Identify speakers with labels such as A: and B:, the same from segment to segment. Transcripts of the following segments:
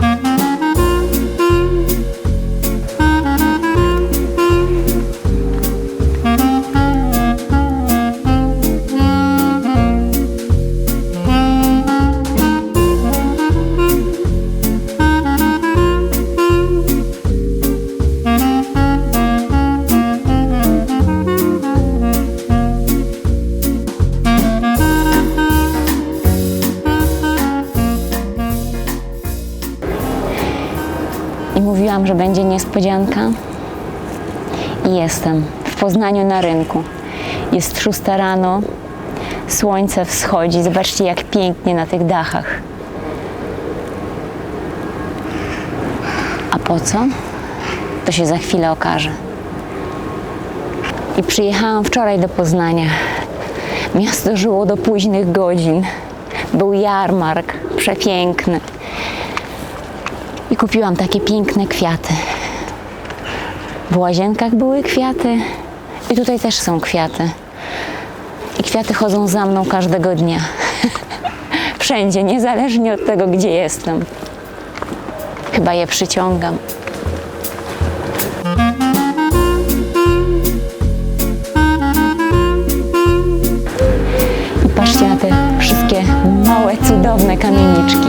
A: I że będzie niespodzianka. I jestem w Poznaniu na rynku. Jest szósta rano, słońce wschodzi. Zobaczcie, jak pięknie na tych dachach. A po co? To się za chwilę okaże. I przyjechałam wczoraj do Poznania. Miasto żyło do późnych godzin. Był jarmark, przepiękny. Kupiłam takie piękne kwiaty. W łazienkach były kwiaty i tutaj też są kwiaty. I kwiaty chodzą za mną każdego dnia. Wszędzie, niezależnie od tego, gdzie jestem. Chyba je przyciągam. I patrzcie na te wszystkie małe, cudowne kamieniczki.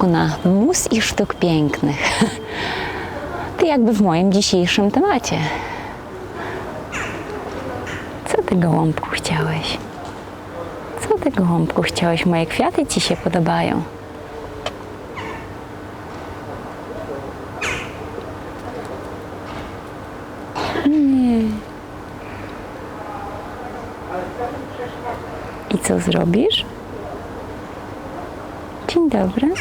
A: Opiekuna mus i sztuk pięknych. Ty jakby w moim dzisiejszym temacie. Co ty gołąbku chciałeś? Co ty gołąbku chciałeś? Moje kwiaty ci się podobają. Nie. I co zrobisz? Dzień dobry.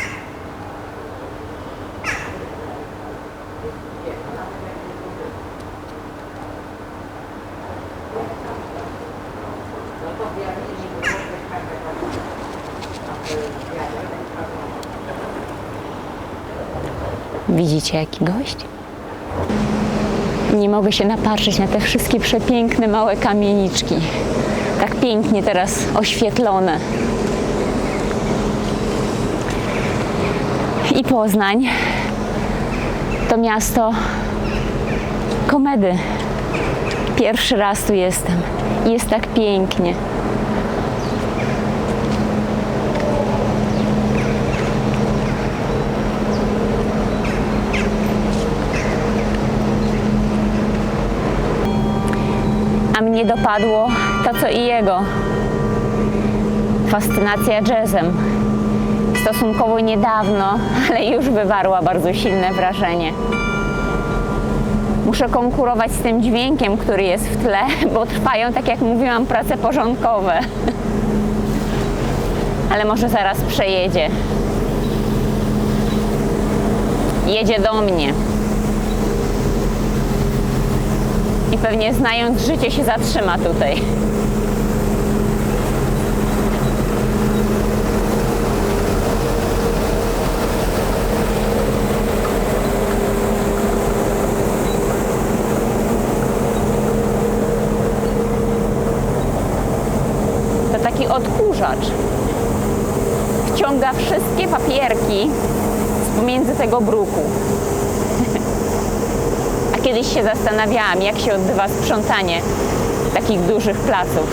A: Widzicie jaki gość? Nie mogę się napatrzeć na te wszystkie przepiękne małe kamieniczki. Tak pięknie teraz oświetlone. I Poznań to miasto komedy. Pierwszy raz tu jestem. Jest tak pięknie. A mnie dopadło to, co i jego. Fascynacja jazzem. Stosunkowo niedawno, ale już wywarła bardzo silne wrażenie. Muszę konkurować z tym dźwiękiem, który jest w tle, bo trwają, tak jak mówiłam, prace porządkowe. Ale może zaraz przejedzie. Jedzie do mnie. I pewnie znając życie się zatrzyma tutaj. To taki odkurzacz. Wciąga wszystkie papierki z pomiędzy tego bruku. Kiedyś się zastanawiałam, jak się odbywa sprzątanie takich dużych placów.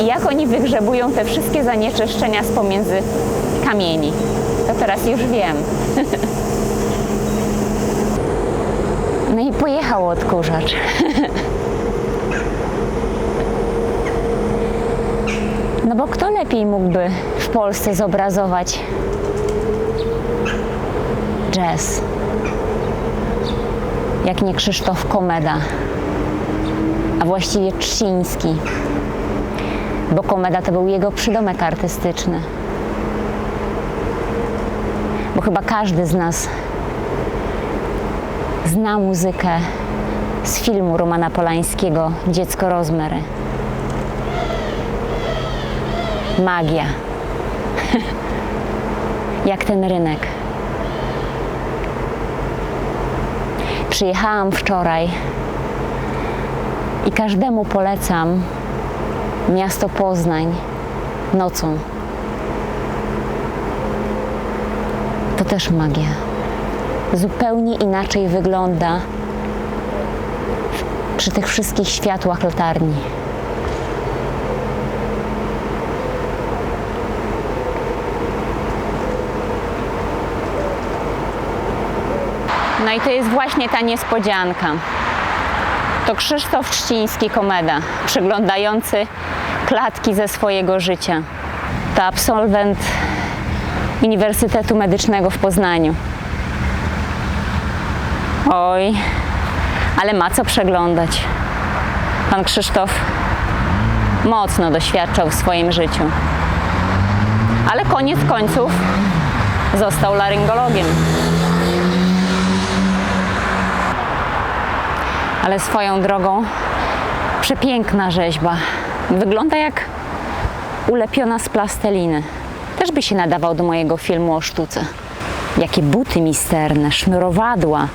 A: I jak oni wygrzebują te wszystkie zanieczyszczenia z pomiędzy kamieni. To teraz już wiem. No i pojechał odkurzacz. No bo kto lepiej mógłby w Polsce zobrazować jazz? Jak nie Krzysztof Komeda, a właściwie Trzciński, bo Komeda to był jego przydomek artystyczny. Bo chyba każdy z nas zna muzykę z filmu Romana Polańskiego Dziecko Rozmery. Magia. Jak ten rynek. Przyjechałam wczoraj i każdemu polecam miasto Poznań nocą. To też magia. Zupełnie inaczej wygląda przy tych wszystkich światłach latarni. No i to jest właśnie ta niespodzianka. To Krzysztof Trzciński Komeda, przeglądający klatki ze swojego życia. To absolwent Uniwersytetu Medycznego w Poznaniu. Oj, ale ma co przeglądać. Pan Krzysztof mocno doświadczał w swoim życiu. Ale koniec końców został laryngologiem. Ale swoją drogą przepiękna rzeźba. Wygląda jak ulepiona z plasteliny. Też by się nadawał do mojego filmu o sztuce. Jakie buty misterne, sznurowadła,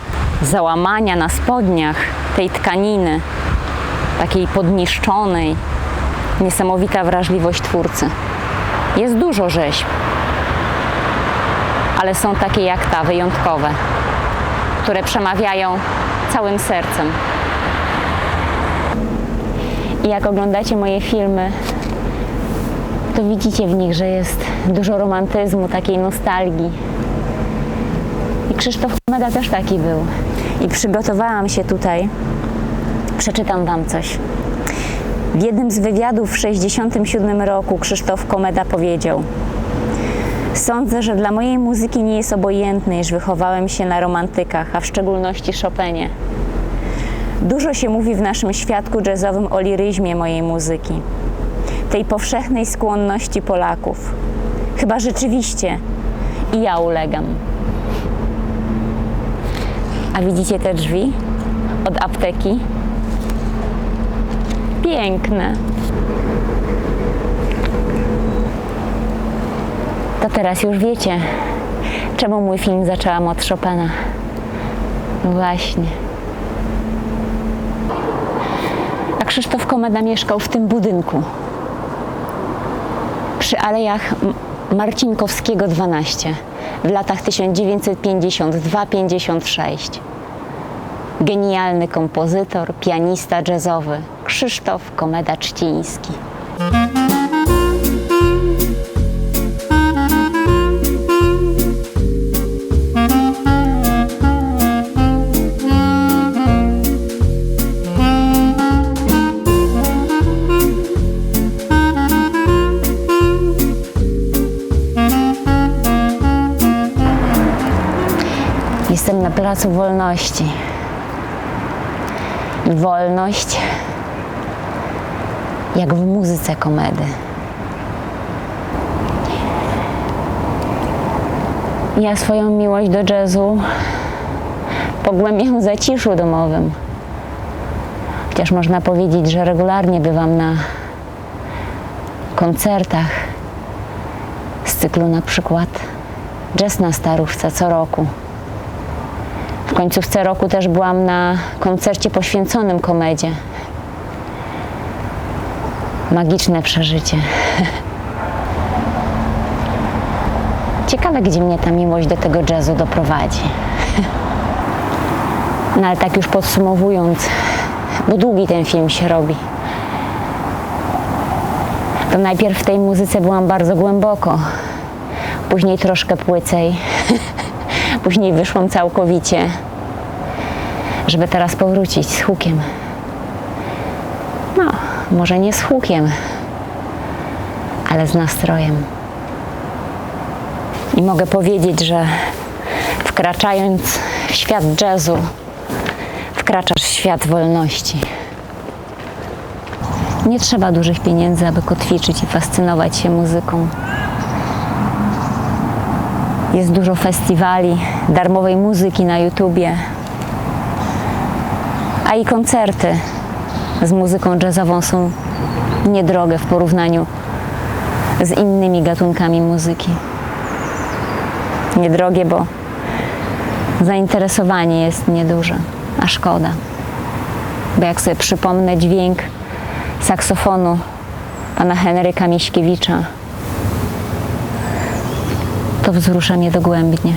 A: załamania na spodniach tej tkaniny, takiej podniszczonej. Niesamowita wrażliwość twórcy. Jest dużo rzeźb, ale są takie jak ta, wyjątkowe, które przemawiają całym sercem. I jak oglądacie moje filmy, to widzicie w nich, że jest dużo romantyzmu, takiej nostalgii. I Krzysztof Komeda też taki był. I przygotowałam się tutaj, przeczytam Wam coś. W jednym z wywiadów w 1967 roku Krzysztof Komeda powiedział Sądzę, że dla mojej muzyki nie jest obojętne, iż wychowałem się na romantykach, a w szczególności Chopinie. Dużo się mówi w naszym świadku jazzowym o liryzmie mojej muzyki, tej powszechnej skłonności Polaków. Chyba rzeczywiście i ja ulegam. A widzicie te drzwi od apteki? Piękne. To teraz już wiecie, czemu mój film zaczęłam od Chopina. No właśnie. A Krzysztof Komeda mieszkał w tym budynku. Przy Alejach Marcinkowskiego 12 w latach 1952-56. Genialny kompozytor, pianista jazzowy Krzysztof Komeda Trzciński. Placu Wolności. Wolność jak w muzyce komedy. Ja swoją miłość do jazzu pogłębiam w zaciszu domowym. Chociaż można powiedzieć, że regularnie bywam na koncertach z cyklu na przykład Jazz na Starówce co roku. W końcówce roku też byłam na koncercie poświęconym komedzie. Magiczne przeżycie. Ciekawe, gdzie mnie ta miłość do tego jazzu doprowadzi. No ale tak już podsumowując, bo długi ten film się robi. To najpierw w tej muzyce byłam bardzo głęboko, później troszkę płycej, później wyszłam całkowicie, żeby teraz powrócić z hukiem. No, może nie z hukiem, ale z nastrojem. I mogę powiedzieć, że wkraczając w świat jazzu, wkraczasz w świat wolności. Nie trzeba dużych pieniędzy, aby kotwiczyć i fascynować się muzyką. Jest dużo festiwali, darmowej muzyki na YouTubie, a i koncerty z muzyką jazzową są niedrogie w porównaniu z innymi gatunkami muzyki. Niedrogie, bo zainteresowanie jest nieduże, a szkoda. Bo jak sobie przypomnę dźwięk saksofonu pana Henryka Miśkiewicza, to wzrusza mnie dogłębnie.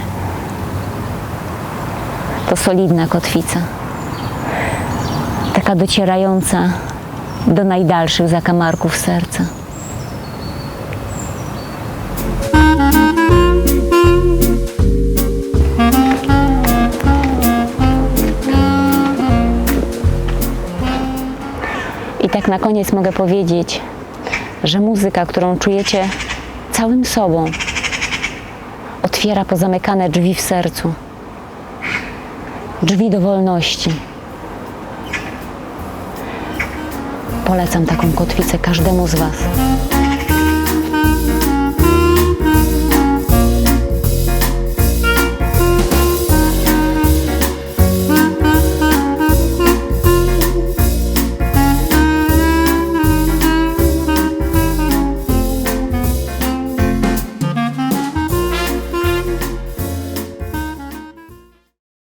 A: To solidna kotwica, taka docierająca do najdalszych zakamarków serca. I tak na koniec mogę powiedzieć, że muzyka, którą czujecie całym sobą, otwiera pozamykane drzwi w sercu. Drzwi do wolności. Polecam taką kotwicę każdemu z Was.